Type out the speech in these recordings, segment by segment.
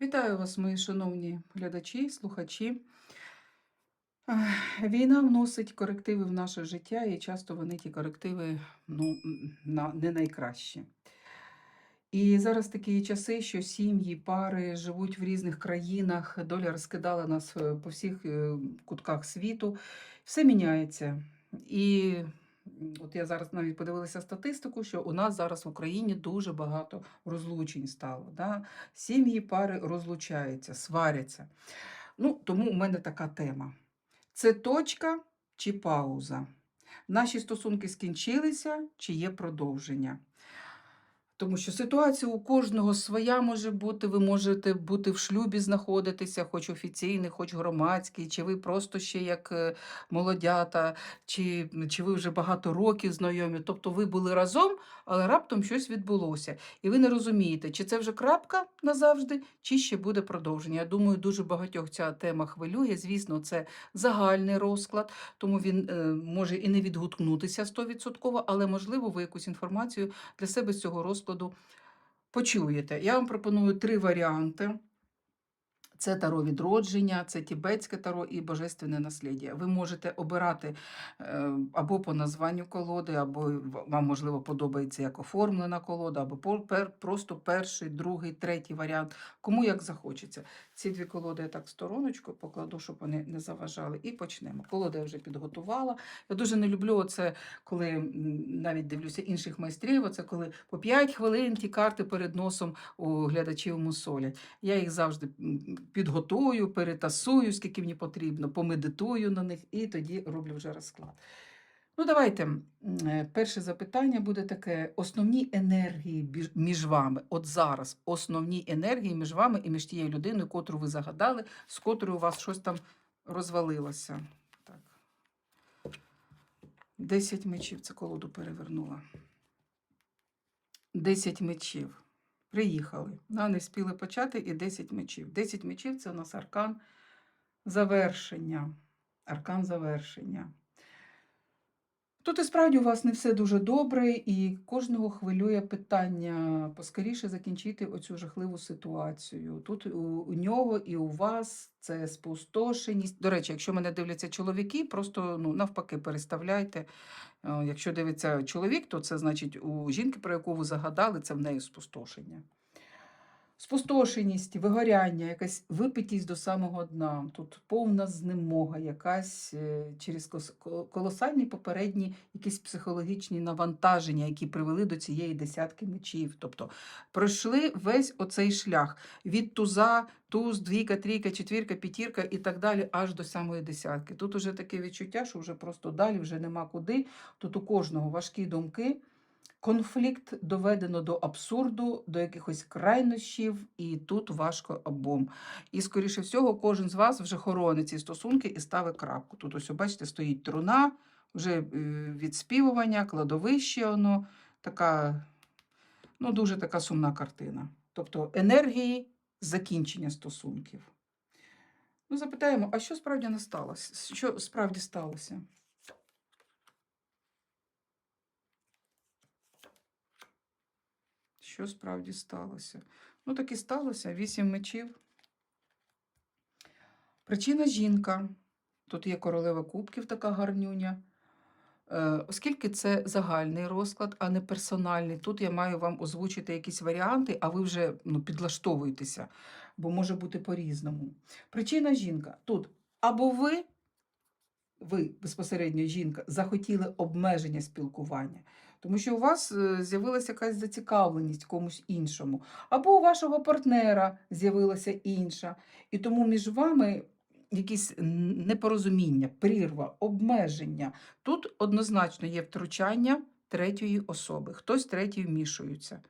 Вітаю вас, мої шановні глядачі, слухачі. Війна вносить корективи в наше життя, і часто вони ті корективи ну, не найкращі. І зараз такі часи, що сім'ї, пари живуть в різних країнах, доля розкидала нас е, по всіх е, кутках світу. Все міняється. І от я зараз навіть подивилася статистику, що у нас зараз в Україні дуже багато розлучень стало. Да? Сім'ї, пари розлучаються, сваряться. Ну, тому у мене така тема. Це точка чи пауза? Наші стосунки скінчилися, чи є продовження? Тому що ситуація у кожного своя може бути. Ви можете бути в шлюбі, знаходитися, хоч офіційний, хоч громадський, чи ви просто ще як е, молодята, чи, чи ви вже багато років знайомі. Тобто ви були разом, але раптом щось відбулося. І ви не розумієте, чи це вже крапка назавжди, чи ще буде продовження. Я думаю, дуже багатьох ця тема хвилює. Звісно, це загальний розклад, тому він е, може і не відгукнутися 100%, але можливо ви якусь інформацію для себе з цього розкладу почуєте. Я вам пропоную три варіанти. Це таро відродження, це тібетське таро і божественне наслідя. Ви можете обирати е, або по названню колоди, або вам, можливо, подобається як оформлена колода, або просто перший, другий, третій варіант. Кому як захочеться. Ці дві колоди я так стороночку покладу, щоб вони не заважали. І почнемо. Колода я вже підготувала. Я дуже не люблю це, коли навіть дивлюся інших майстрів. Оце коли по 5 хвилин ті карти перед носом у глядачів мусолять. Я їх завжди підготую, перетасую, скільки мені потрібно, помедитую на них і тоді роблю вже розклад. Ну, давайте. е, Перше запитання буде таке: основні енергії між вами. От зараз основні енергії між вами і між тією людиною, котру ви загадали, з котрою у вас щось там розвалилося. Так. Десять мечів. Це колоду перевернула. Десять мечів. Приїхали. Не спіли почати і 10 мечів. 10 мечів це у нас аркан завершення. Аркан завершення. Тут і справді у вас не все дуже добре, і кожного хвилює питання поскоріше закінчити оцю жахливу ситуацію. Тут у, нього і у вас це спустошеність. До речі, якщо мене дивляться чоловіки, просто ну, навпаки переставляйте. Е, Якщо дивиться чоловік, то це значить у жінки, про яку ви загадали, це в неї спустошення. Спустошеність, вигоряння, якась випитість до самого дна. Тут повна знемога, якась е, через колосальні попередні якісь психологічні навантаження, які привели до цієї десятки мечів. Тобто пройшли весь оцей шлях від туза, туз, двійка, трійка, четвірка, п'ятірка і так далі, аж до самої десятки. Тут уже таке відчуття, що вже просто далі вже нема куди. Тут у кожного важкі думки. Конфлікт доведено до абсурду, до якихось крайнощів, і тут важко обом. І, скоріше всього, кожен з вас вже хоронить ці стосунки і ставить крапку. Тут ось, бачите, стоїть труна, вже е, відспівування, кладовище, воно така, ну, дуже така сумна картина. Тобто енергії закінчення стосунків. Ну, запитаємо, а що справді не сталося? Що справді сталося? Що справді сталося? Ну, так і сталося. Вісім мечів. Причина жінка. Тут є королева кубків, така гарнюня. Е, Оскільки це загальний розклад, а не персональний, тут я маю вам озвучити якісь варіанти, а ви вже ну, підлаштовуєтеся, бо може бути по-різному. Причина жінка. Тут або ви, ви безпосередньо жінка, захотіли обмеження спілкування, тому що у вас е, з'явилася якась зацікавленість комусь іншому, або у вашого партнера з'явилася інша, і тому між вами якісь непорозуміння, прірва, обмеження. Тут однозначно є втручання третьої особи. Хтось третій вмішується.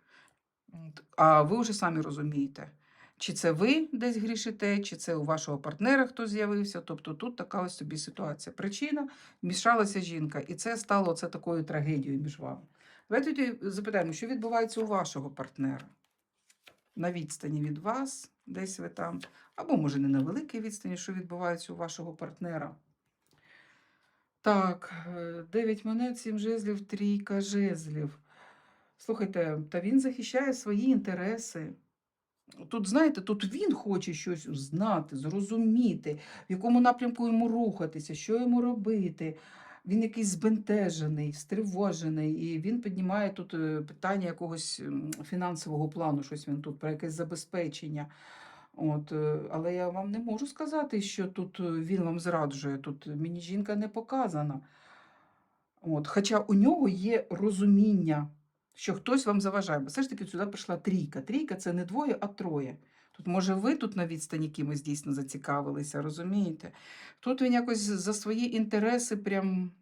А ви вже самі розумієте, чи це ви десь грішите, чи це у вашого партнера хтось з'явився. Тобто тут така ось собі ситуація. Причина вмішалася жінка, і це стало це такою трагедією між вами. Давайте тоді запитаємо, що відбувається у вашого партнера на відстані від вас, десь ви там, або може не на великій відстані, що відбувається у вашого партнера. Так, 9 монет, 7 жезлів, трійка жезлів. Слухайте, та він захищає свої інтереси. Тут, знаєте, тут він хоче щось знати, зрозуміти, в якому напрямку йому рухатися, що йому робити. Він якийсь збентежений, стривожений, і він піднімає тут е, питання якогось фінансового плану, щось він тут про якесь забезпечення. От, е, але я вам не можу сказати, що тут е, він вам зраджує. Тут мені жінка не показана. От, хоча у нього є розуміння, що хтось вам заважає. Бо все ж таки сюди прийшла трійка. Трійка це не двоє, а троє. Тут, може, ви тут на відстані кимось дійсно зацікавилися, розумієте? Тут він якось за свої інтереси прям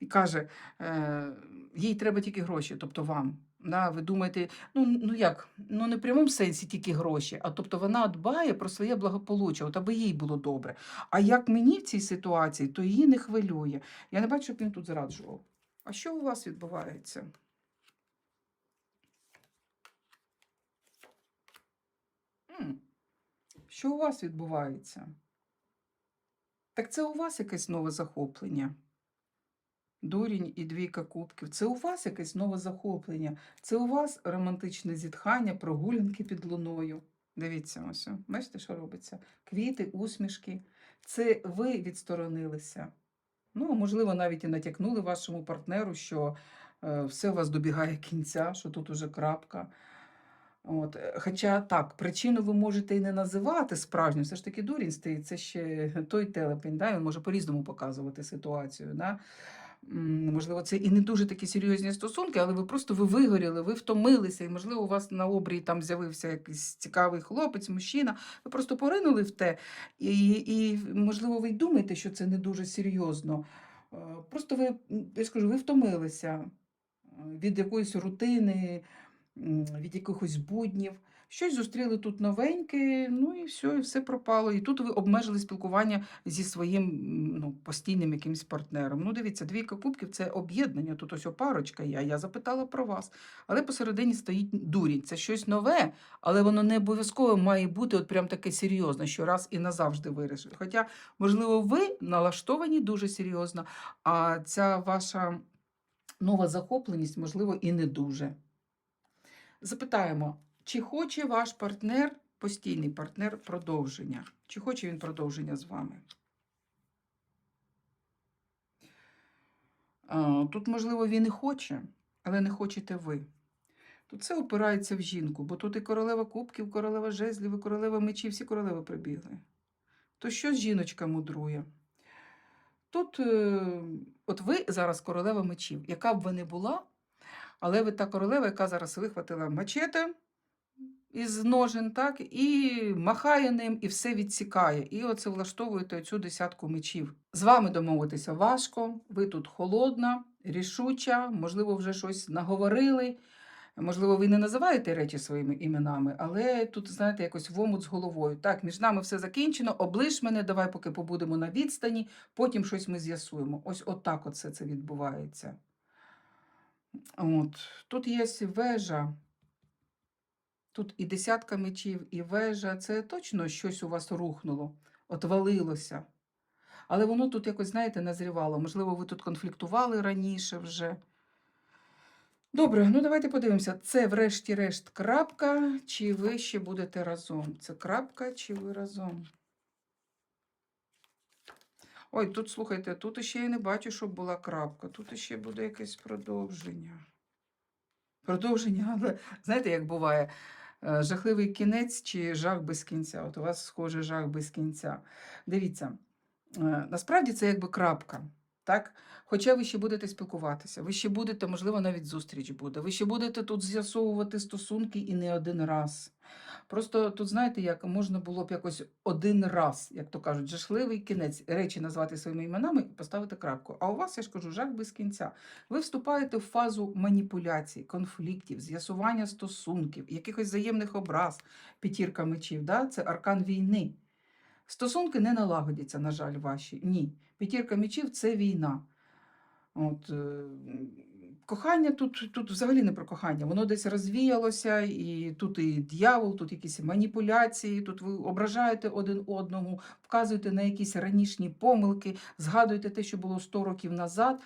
і каже, е, їй треба тільки гроші, тобто вам. Да, ви думаєте, ну, ну як, ну не в прямому сенсі тільки гроші, а тобто вона дбає про своє благополуччя, от аби їй було добре. А як мені в цій ситуації, то її не хвилює. Я не бачу, щоб він тут зраджував. А що у вас відбувається? М, Що у вас відбувається? Так це у вас якесь нове захоплення. Дурінь і двійка кубків. Це у вас якесь нове захоплення. Це у вас романтичне зітхання, прогулянки під луною. Дивіться, ось. Бачите, що робиться? Квіти, усмішки. Це ви відсторонилися. Ну, можливо, навіть і натякнули вашому партнеру, що е, все у вас добігає кінця, що тут уже крапка. От. е, Хоча так, причину ви можете і не називати справжню, все ж таки дурінь це ще той телепень, да? він може по-різному показувати ситуацію. Да? Можливо, це і не дуже такі серйозні стосунки, але ви просто ви вигоріли, ви втомилися, і, можливо, у вас на обрії там з'явився якийсь цікавий хлопець, мужчина. Ви просто поринули в те, і, і можливо, ви й думаєте, що це не дуже серйозно. Е, Просто ви, я скажу, ви втомилися е, від якоїсь рутини, від якихось буднів. Щось зустріли тут новеньке, ну і все, і все пропало. І тут ви обмежили спілкування зі своїм ну, постійним якимсь партнером. Ну, дивіться, двійка кубків це об'єднання. Тут ось парочка є. Я запитала про вас. Але посередині стоїть дурінь. Це щось нове, але воно не обов'язково має бути от прям таке серйозне, що раз і назавжди вирішить. Хоча, можливо, ви налаштовані дуже серйозно, а ця ваша нова захопленість, можливо, і не дуже. Запитаємо, чи хоче ваш партнер, постійний партнер, продовження? Чи хоче він продовження з вами? Тут, можливо, він і хоче, але не хочете ви. Тут все опирається в жінку, бо тут і королева кубків, королева жезлів, і королева мечів, всі королеви прибігли. То що жіночка мудрує? Тут, е, от ви зараз королева мечів, яка б ви не була, але ви та королева, яка зараз вихватила мачете із ножен, так, і махає ним, і все відсікає. І оце влаштовуєте цю десятку мечів. З вами домовитися важко, ви тут холодна, рішуча, можливо, вже щось наговорили. Можливо, ви не називаєте речі своїми іменами, але тут, знаєте, якось в омут з головою. Так, між нами все закінчено, облиш мене, давай, поки побудемо на відстані, потім щось ми з'ясуємо. Ось отак от це відбувається. От. Тут є вежа. Тут і десятка мечів, і вежа. Це точно щось у вас рухнуло, отвалилося. Але воно тут якось, знаєте, назрівало. Можливо, ви тут конфліктували раніше вже. Добре, ну давайте подивимося. Це, врешті-решт, крапка, чи ви ще будете разом? Це крапка, чи ви разом? Ой, тут, слухайте, тут ще я не бачу, щоб була крапка. Тут ще буде якесь продовження. Продовження, але знаєте, як буває? Е, Жахливий кінець чи жах без кінця. От у вас схоже жах без кінця. Дивіться, е, насправді це якби крапка. Так? Хоча ви ще будете спілкуватися, ви ще будете, можливо, навіть зустріч буде. Ви ще будете тут з'ясовувати стосунки і не один раз. Просто тут, знаєте, як можна було б якось один раз, як то кажуть, жахливий кінець, речі назвати своїми іменами і поставити крапку. А у вас, я ж кажу, жах без кінця. Ви вступаєте в фазу маніпуляцій, конфліктів, з'ясування стосунків, якихось взаємних образ, п'ятірка мечів. Да? Це аркан війни. Стосунки не налагодяться, на жаль, ваші. Ні. П'ятірка мечів це війна. От, е, кохання тут, тут взагалі не про кохання. Воно десь розвіялося, і тут і дьявол, тут якісь маніпуляції, тут ви ображаєте один одного, вказуєте на якісь ранішні помилки, згадуєте те, що було 100 років назад.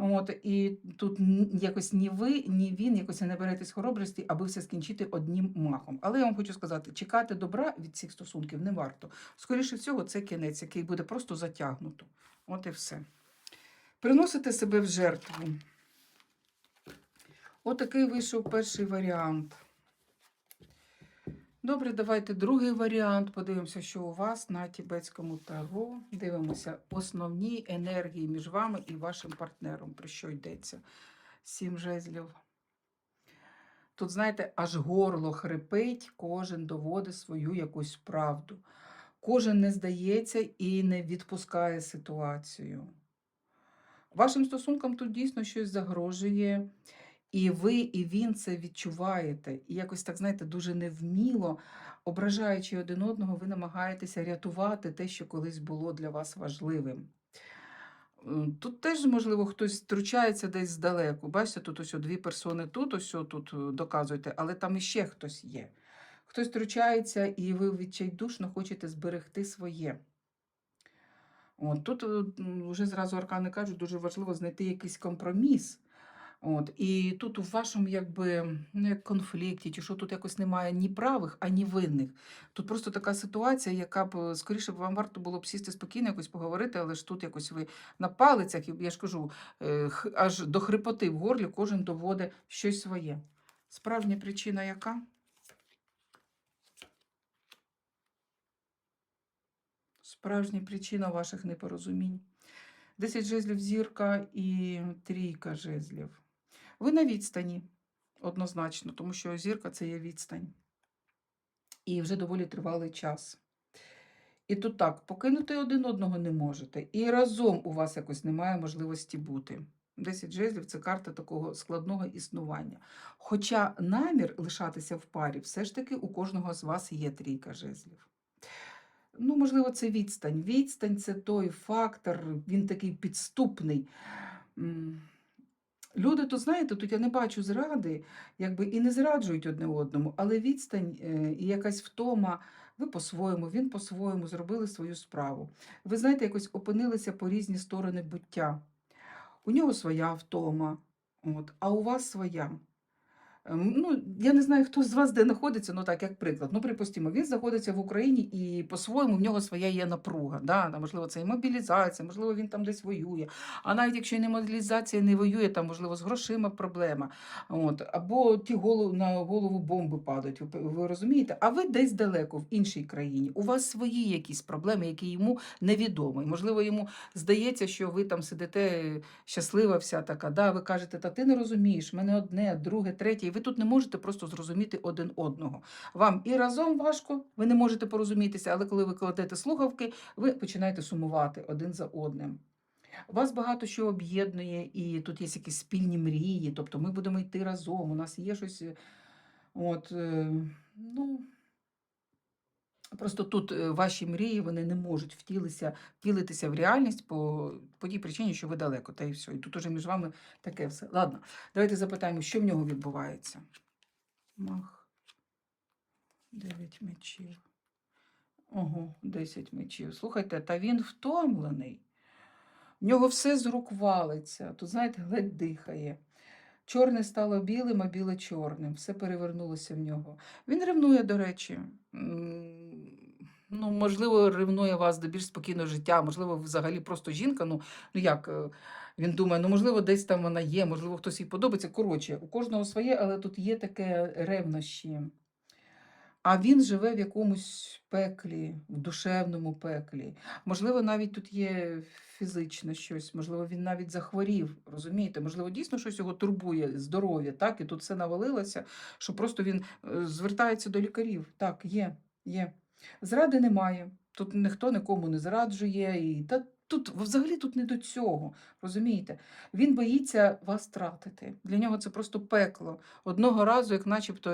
От, і тут якось ні ви, ні він якось не наберетесь хоробрості, аби все скінчити одним махом. Але я вам хочу сказати, чекати добра від цих стосунків не варто. Скоріше всього, це кінець, який буде просто затягнуто. От і все. Приносите себе в жертву. Отакий вийшов перший варіант. Добре, давайте другий варіант. Подивимося, що у вас на тібетському таро. Дивимося основні енергії між вами і вашим партнером. Про що йдеться? Сім жезлів. Тут, знаєте, аж горло хрипить, кожен доводить свою якусь правду. Кожен не здається і не відпускає ситуацію. Вашим стосункам тут дійсно щось загрожує. І ви, і він це відчуваєте. І якось так, знаєте, дуже невміло, ображаючи один одного, ви намагаєтеся рятувати те, що колись було для вас важливим. Тут теж, можливо, хтось втручається десь здалеку. Бачите, тут ось дві персони тут, ось тут е, доказуєте, але там іще хтось є. Хтось втручається, і ви відчайдушно хочете зберегти своє. От, тут е, вже зразу аркани кажуть, дуже важливо знайти якийсь компроміс. От, і тут у вашому якби ну, як конфлікті, чи що тут якось немає ні правих, ані винних. Тут просто така ситуація, яка б скоріше вам варто було б сісти спокійно, якось поговорити, але ж тут якось ви на палицях, і я ж кажу, е, аж до хрипоти в горлі кожен доводить щось своє. Справжня причина яка? Справжня причина ваших непорозумінь. Десять жезлів зірка і трійка жезлів. Ви на відстані, однозначно, тому що зірка це є відстань. І вже доволі тривалий час. І тут так, покинути один одного не можете. І разом у вас якось немає можливості бути. Десять жезлів це карта такого складного існування. Хоча намір лишатися в парі, все ж таки у кожного з вас є трійка жезлів. Ну, можливо, це відстань. Відстань це той фактор, він такий підступний. Люди, тут, знаєте, тут я не бачу зради, якби і не зраджують одне одному, але відстань е, і якась втома, ви по-своєму, він по-своєму зробили свою справу. Ви знаєте, якось опинилися по різні сторони буття. У нього своя втома, от, а у вас своя. Ем, Ну, я не знаю, хто з вас де знаходиться, ну так, як приклад. Ну, припустимо, він знаходиться в Україні і по-своєму в нього своя є напруга. Да? Можливо, це і мобілізація, можливо, він там десь воює. А навіть якщо і не мобілізація, не воює, там, можливо, з грошима проблема. От. Або ті голову, на голову бомби падають. Ви, розумієте? А ви десь далеко, в іншій країні. У вас свої якісь проблеми, які йому невідомі. Можливо, йому здається, що ви там сидите щаслива вся така. Да? Ви кажете, та ти не розумієш, мене одне, друге, третє. І ви тут не можете просто зрозуміти один одного. Вам і разом важко, ви не можете порозумітися, але коли ви кладете слухавки, ви починаєте сумувати один за одним. Вас багато що об'єднує, і тут є якісь спільні мрії, тобто ми будемо йти разом, у нас є щось. е, От, е, ну, просто тут е, ваші мрії вони не можуть втілитися, втілитися в реальність по, по тій причині, що ви далеко, та і все. І тут уже між вами таке все. Ладно, давайте запитаємо, що в нього відбувається. Мах. Дев'ять мечів. Ого, 10 мечів. Слухайте, та він втомлений. В нього все з рук валиться. Тут, знаєте, ледь дихає. Чорне стало білим, а біле чорним. Все перевернулося в нього. Він ревнує, до речі. Ну, можливо, ревнує вас до більш спокійного життя, можливо, взагалі просто жінка. Ну, ну як е, він думає, ну можливо, десь там вона є, можливо, хтось їй подобається. Коротше, у кожного своє, але тут є таке ревнощі. А він живе в якомусь пеклі, в душевному пеклі. Можливо, навіть тут є фізичне щось, можливо, він навіть захворів, розумієте? Можливо, дійсно щось його турбує, здоров'я, так? І тут все навалилося, що просто він е, звертається до лікарів. Так, є, є. Зради немає. Тут ніхто нікому не зраджує. І та тут взагалі тут не до цього. Розумієте? Він боїться вас втратити. Для нього це просто пекло. Одного разу, як начебто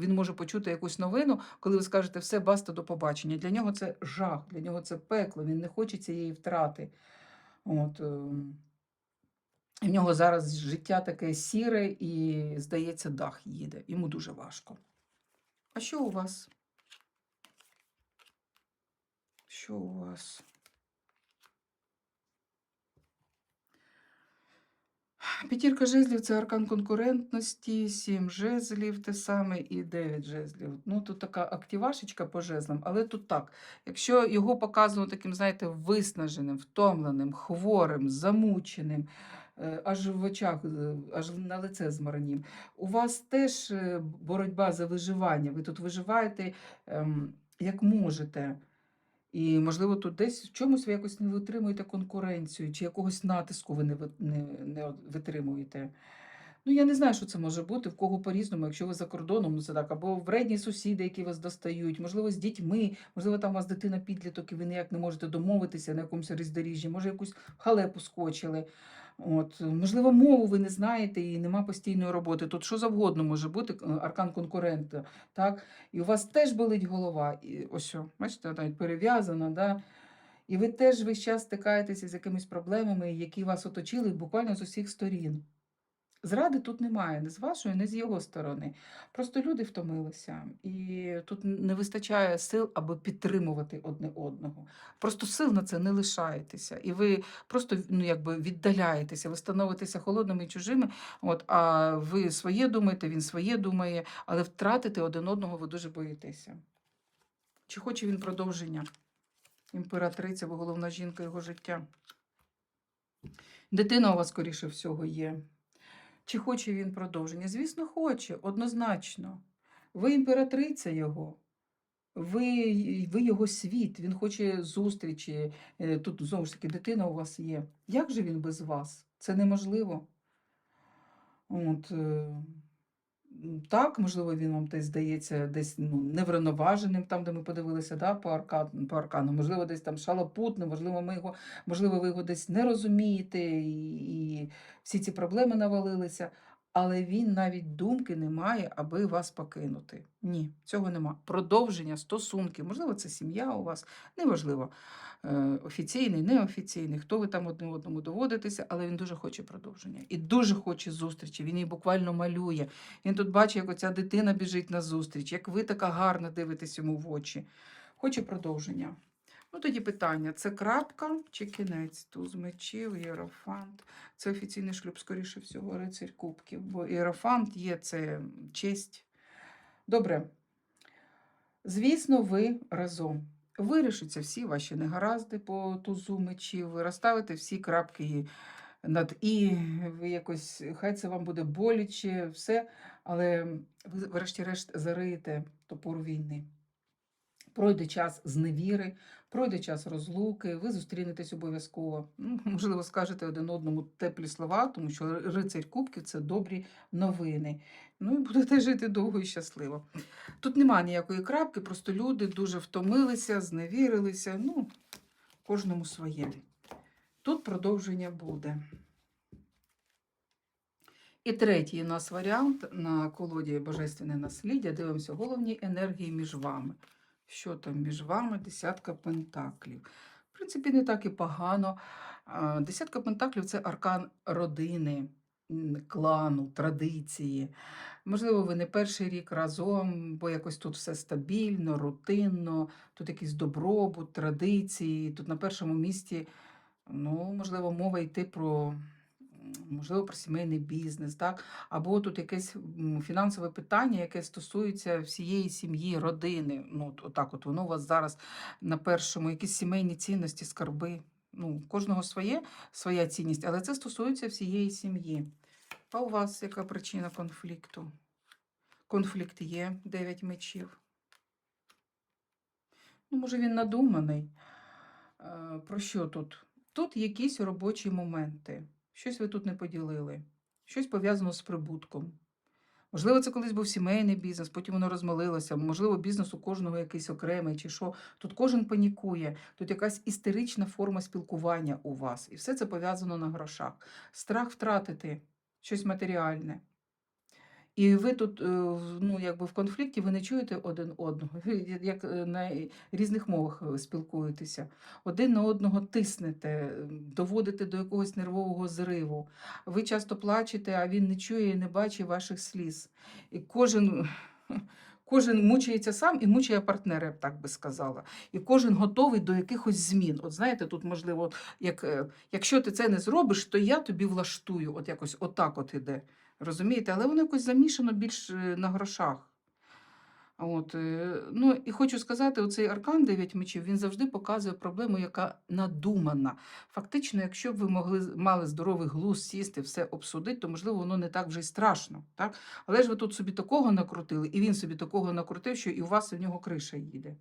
він може почути якусь новину, коли ви скажете все, баста, до побачення. Для нього це жах, для нього це пекло, він не хоче цієї втрати. От, ем, в нього зараз життя таке сіре і, здається, дах їде. Йому дуже важко. А що у вас? Що у вас? П'ятірка жезлів це аркан конкурентності, сім жезлів, те саме і дев'ять жезлів. Ну, тут така активашечка по жезлам, але тут так. Якщо його показано таким, знаєте, виснаженим, втомленим, хворим, замученим, е, аж в очах, е, аж на лице змарнім, у вас теж е, боротьба за виживання. Ви тут виживаєте ем, як можете. І, можливо, тут десь в чомусь ви якось не витримуєте конкуренцію, чи якогось натиску ви не, не, не витримуєте. Ну, я не знаю, що це може бути, в кого по-різному, якщо ви за кордоном, ну це так, або вредні сусіди, які вас достають, можливо, з дітьми, можливо, там у вас дитина підліток, і ви ніяк не можете домовитися на якомусь роздоріжжі, може, якусь халепу скочили. От, можливо, мову ви не знаєте і нема постійної роботи. Тут що завгодно може бути, е, аркан конкурента, так? І у вас теж болить голова. І ось, що, бачите, навіть перев'язана, да? і ви теж весь час стикаєтеся з якимись проблемами, які вас оточили буквально з усіх сторін. Зради тут немає, ні з вашої, ні з його сторони. Просто люди втомилися, і тут не вистачає сил, аби підтримувати одне одного. Просто сил на це не лишаєтеся. І ви просто ну, якби віддаляєтеся, ви становитеся холодними і чужими. От, а ви своє думаєте, він своє думає, але втратити один одного ви дуже боїтеся. Чи хоче він продовження? Імператриця, бо головна жінка його життя. Дитина у вас, скоріше всього, є. Чи хоче він продовження? Звісно, хоче, однозначно. Ви імператриця його, ви, ви його світ, він хоче зустрічі. Е, Тут знову ж таки дитина у вас є. Як же він без вас? Це неможливо. От, е, так, можливо, він вам десь здається десь ну, неврівноваженим, там, де ми подивилися, да, по, аркану, по аркану. Можливо, десь там шалопутним, можливо, ми його, можливо, ви його десь не розумієте, і, і всі ці проблеми навалилися. Але він навіть думки не має, аби вас покинути. Ні, цього нема. Продовження стосунків. Можливо, це сім'я у вас, неважливо. Е, офіційний, неофіційний, хто ви там одне одному доводитеся, але він дуже хоче продовження і дуже хоче зустрічі. Він її буквально малює. Він тут бачить, як оця дитина біжить на зустріч, як ви така гарна дивитесь йому в очі. Хоче продовження. Ну, тоді питання: це крапка чи кінець? Туз мечів, іерофант. Це офіційний шлюб, скоріше всього, рицарь кубків, бо іерофант є це честь. Добре. Звісно, ви разом. Вирішаться всі ваші негаразди по тузу мечів, ви розставите всі крапки над і, ви якось, хай це вам буде боляче, все, але ви, врешті-решт, зариєте топор війни. Пройде час зневіри, пройде час розлуки, ви зустрінетесь обов'язково. Ну, можливо, скажете один одному теплі слова, тому що рицарь кубків це добрі новини. Ну і будете жити довго і щасливо. Тут нема ніякої крапки, просто люди дуже втомилися, зневірилися. Ну, кожному своє. Тут продовження буде. І третій у нас варіант на колоді Божественне насліддя. Дивимося головні енергії між вами. Що там між вами? Десятка пентаклів. В принципі, не так і погано. Десятка пентаклів це аркан родини, клану, традиції. Можливо, ви не перший рік разом, бо якось тут все стабільно, рутинно, тут якийсь добробут, традиції. Тут на першому місці, ну, можливо, мова йти про, можливо, про сімейний бізнес, так? Або тут якесь фінансове питання, яке стосується всієї сім'ї, родини. Ну, отак от воно у вас зараз на першому, якісь сімейні цінності, скарби. Ну, кожного своє, своя цінність, але це стосується всієї сім'ї. А у вас яка причина конфлікту? Конфлікт є, 9 мечів. Ну, може, він надуманий. Е, Про що тут? Тут якісь робочі моменти. Щось ви тут не поділили. Щось пов'язано з прибутком. Можливо, це колись був сімейний бізнес, потім воно розмалилося. Можливо, бізнес у кожного якийсь окремий, чи що. Тут кожен панікує, тут якась істерична форма спілкування у вас. І все це пов'язано на грошах. Страх втратити щось матеріальне. І ви тут, е, ну, якби в конфлікті, ви не чуєте один одного. Як е, на різних мовах е, спілкуєтеся. Один на одного тиснете, доводите до якогось нервового зриву. Ви часто плачете, а він не чує і не бачить ваших сліз. І кожен, Кожен мучається сам і мучає партнера, я б так би сказала. І кожен готовий до якихось змін. От знаєте, тут можливо, як, якщо ти це не зробиш, то я тобі влаштую. От якось отак от іде. Розумієте? Але воно якось замішано більш е, на грошах. От, е, ну, і хочу сказати, оцей аркан 9 мечів, він завжди показує проблему, яка надумана. Фактично, якщо б ви могли мали здоровий глузд сісти, все обсудити, то можливо воно не так вже й страшно. Так? Але ж ви тут собі такого накрутили, і він собі такого накрутив, що і у вас і в нього криша їде.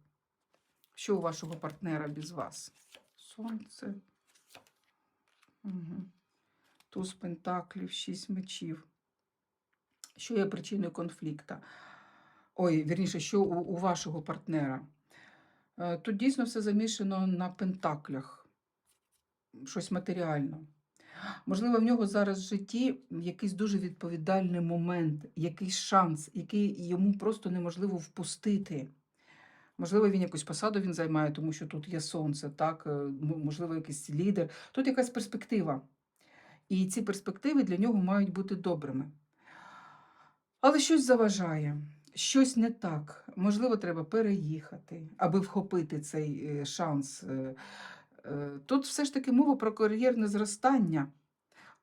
Що у вашого партнера без вас? Сонце. Угу. Туз пентаклів, шість мечів. Що є причиною конфлікту? Ой, вірніше, що у, у вашого партнера? Е, Тут дійсно все замішано на пентаклях, щось матеріально. Можливо, в нього зараз в житті якийсь дуже відповідальний момент, якийсь шанс, який йому просто неможливо впустити. Можливо, він якусь посаду він займає, тому що тут є сонце, так? е, можливо, якийсь лідер. Тут якась перспектива. І ці перспективи для нього мають бути добрими. Але щось заважає, щось не так. Можливо, треба переїхати, аби вхопити цей е, шанс. Е, е, Тут все ж таки мова про кар'єрне зростання.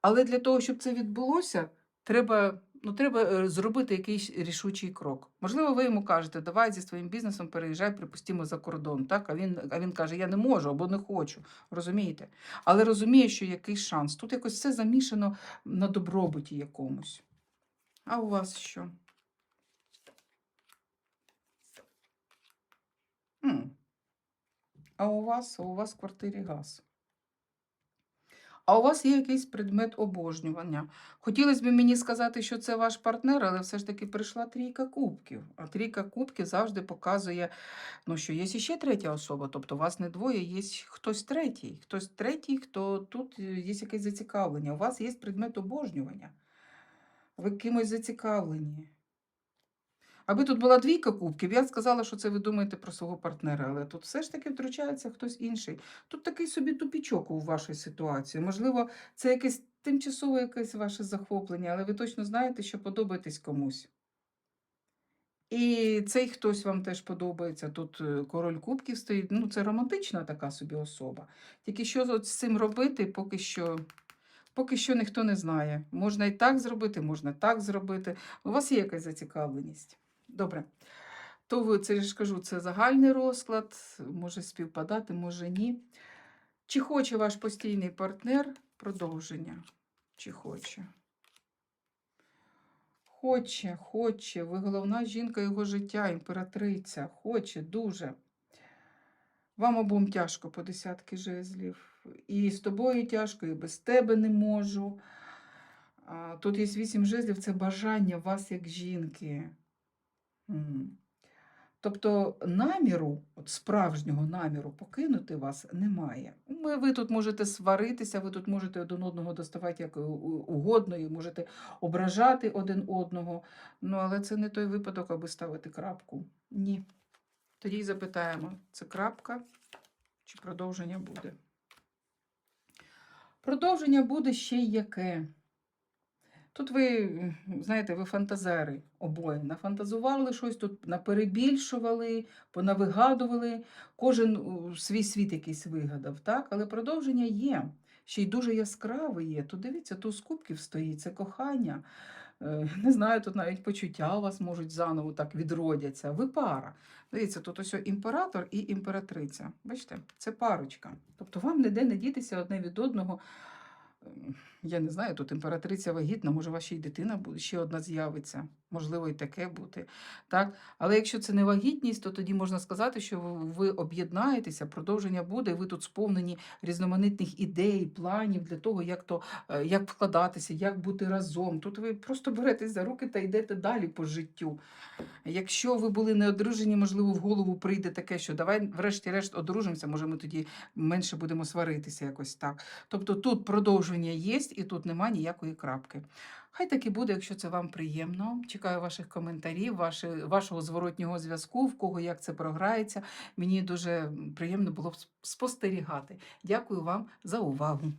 Але для того, щоб це відбулося, треба, ну, треба зробити якийсь рішучий крок. Можливо, ви йому кажете, давай зі своїм бізнесом переїжджай, припустимо, за кордон. Так? А, він, а він каже, я не можу або не хочу. Розумієте? Але розуміє, що якийсь шанс. Тут якось все замішано на добробуті якомусь. А у вас що? А у вас, у вас в квартирі газ. А у вас є якийсь предмет обожнювання. Хотілося б мені сказати, що це ваш партнер, але все ж таки прийшла трійка кубків. А трійка кубків завжди показує, ну, що є ще третя особа. Тобто у вас не двоє, є хтось третій. Хтось третій, хто тут е, є якесь зацікавлення. У вас є предмет обожнювання. Ви кимось зацікавлені. Аби тут була двійка кубків, я сказала, що це ви думаєте про свого партнера, але тут все ж таки втручається хтось інший. Тут такий собі тупічок у вашій ситуації. Можливо, це якесь тимчасове якесь ваше захоплення, але ви точно знаєте, що подобаєтесь комусь. І цей хтось вам теж подобається. Тут е, король кубків стоїть. Ну, це романтична така собі особа. Тільки що з цим робити, поки що. Поки що ніхто не знає. Можна і так зробити, можна так зробити. У вас є якась зацікавленість. Добре. То ви, це я ж кажу, це загальний розклад, може співпадати, може ні. Чи хоче ваш постійний партнер продовження? Чи хоче? Хоче, хоче. Ви головна жінка його життя, імператриця. Хоче дуже. Вам обом тяжко по десятки жезлів. І з тобою тяжко, і без тебе не можу. Тут є вісім жезлів, це бажання вас як жінки. Тобто наміру, от справжнього наміру покинути вас немає. Ми, ви тут можете сваритися, ви тут можете один одного доставати як у- угодно, і можете ображати один одного. Ну, але це не той випадок, аби ставити крапку. Ні. Тоді запитаємо, це крапка чи продовження буде? Продовження буде ще яке. Тут ви, знаєте, ви фантазери обоє. Нафантазували щось, тут наперебільшували, понавигадували. Кожен свій світ якийсь вигадав, так? Але продовження є. Ще й дуже яскраве є. Тут дивіться, тут з кубків стоїть, це кохання. Е, Не знаю, тут навіть почуття у вас можуть заново так відродяться. Ви пара. Дивіться, тут ось імператор і імператриця. Бачите, це парочка. Тобто вам ніде не дітися одне від одного. Ем, Я не знаю, тут імператриця вагітна, може, ваша й дитина буде, ще одна з'явиться. Можливо, і таке бути. Так? Але якщо це не вагітність, то тоді можна сказати, що ви, об'єднаєтеся, продовження буде, і ви тут сповнені різноманітних ідей, планів для того, як, то, е, як вкладатися, як бути разом. Тут ви просто беретесь за руки та йдете далі по життю. Якщо ви були не одружені, можливо, в голову прийде таке, що давай, врешті-решт, одружимося, може, ми тоді менше будемо сваритися якось так. Тобто тут продовження є, і тут нема ніякої крапки. Хай так і буде, якщо це вам приємно. Чекаю ваших коментарів, ваші, вашого зворотнього зв'язку, в кого як це програється. Мені дуже приємно було спостерігати. Дякую вам за увагу.